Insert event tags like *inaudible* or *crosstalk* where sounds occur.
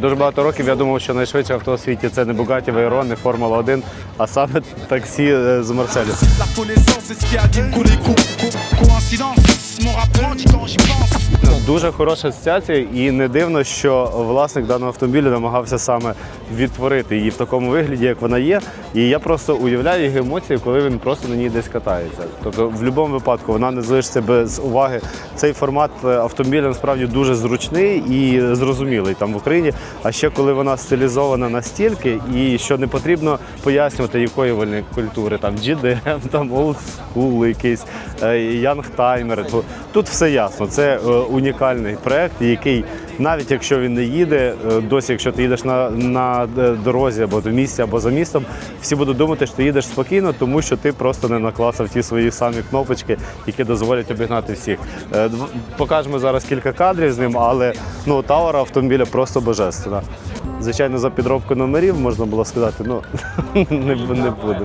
Дуже багато років я думав, що найшвидше авто у світі це не Бугаті, Вейрон, не Формула 1, а саме таксі е, з Мерседес. Дуже хороша асоціація, і не дивно, що власник даного автомобіля намагався саме відтворити її в такому вигляді, як вона є. І я просто уявляю їх емоції, коли він просто на ній десь катається. Тобто, в будь-якому випадку вона не залишиться без уваги. Цей формат е, автомобіля насправді дуже зручний і зрозумілий там в Україні. А ще коли вона стилізована настільки, і що не потрібно пояснювати, якої вольної культури, там GDM, там School якийсь, е, Youngtimer. Тут- все ясно. Це е, унікальний проект, який навіть якщо він не їде, е, досі, якщо ти їдеш на, на е, дорозі або до місця, або за містом, всі будуть думати, що ти їдеш спокійно, тому що ти просто не накласав ті свої самі кнопочки, які дозволять обігнати всіх. Покажемо зараз кілька кадрів з ним, але ну Таура автомобіля просто божественна. Звичайно, за підробку номерів можна було сказати, ну *laughs* не, не буде.